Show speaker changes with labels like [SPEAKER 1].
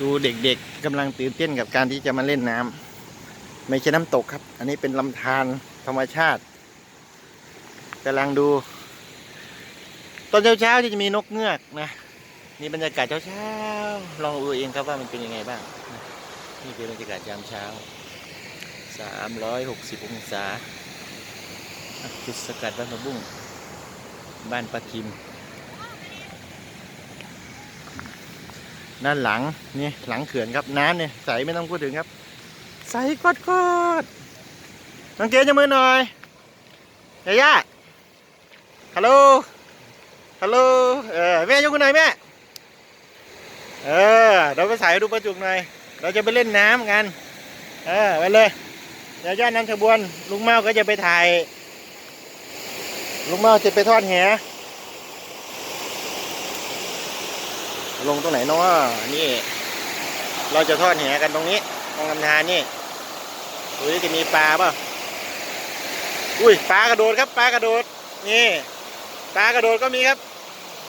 [SPEAKER 1] ดูเด็กๆกำลังตื่นเต้นกับการที่จะมาเล่นน้ำไม่ใช่น้ำตกครับ อันนี้เป็นลำธารธรรมชาติกำลังดู ตอนเช้าๆที่จะมีนกเงือกนะนี่บรรยากาศเช้าๆลองดูเองครับว่ามันเป็นยังไงบ้างนี่คือบรรยากาศยามเช้า 360 องศาอะจุดสกัดบ้านพะบุ้งบ้านปลาคิม ด้านหลังนี่หลังเขื่อนครับน้ำเนี่ยใสไม่ต้องพูดถึงครับ ใสกอดกอดๆน้องเกจะมือหน่อยยาย่าฮัลโหลฮัลโหลเออแม่ยกมือหน่อยแม่เออเราไปใส่ดูประจุกหน่อยเราจะไปเล่นน้ำกัน เออไปเลยยาย่านำขบวนลุงเมาก็จะไปถ่ายลุงเมาจะไปทอดแห ลงตรงไหนเนาะนี่ เราจะทอดแหกันตรงนี้ตรงลำธารนี่ดูจะมีปลาป่ะอุ้ยปลากระโดดครับปลากระโดดนี่ปลากระโดดก็มีครับ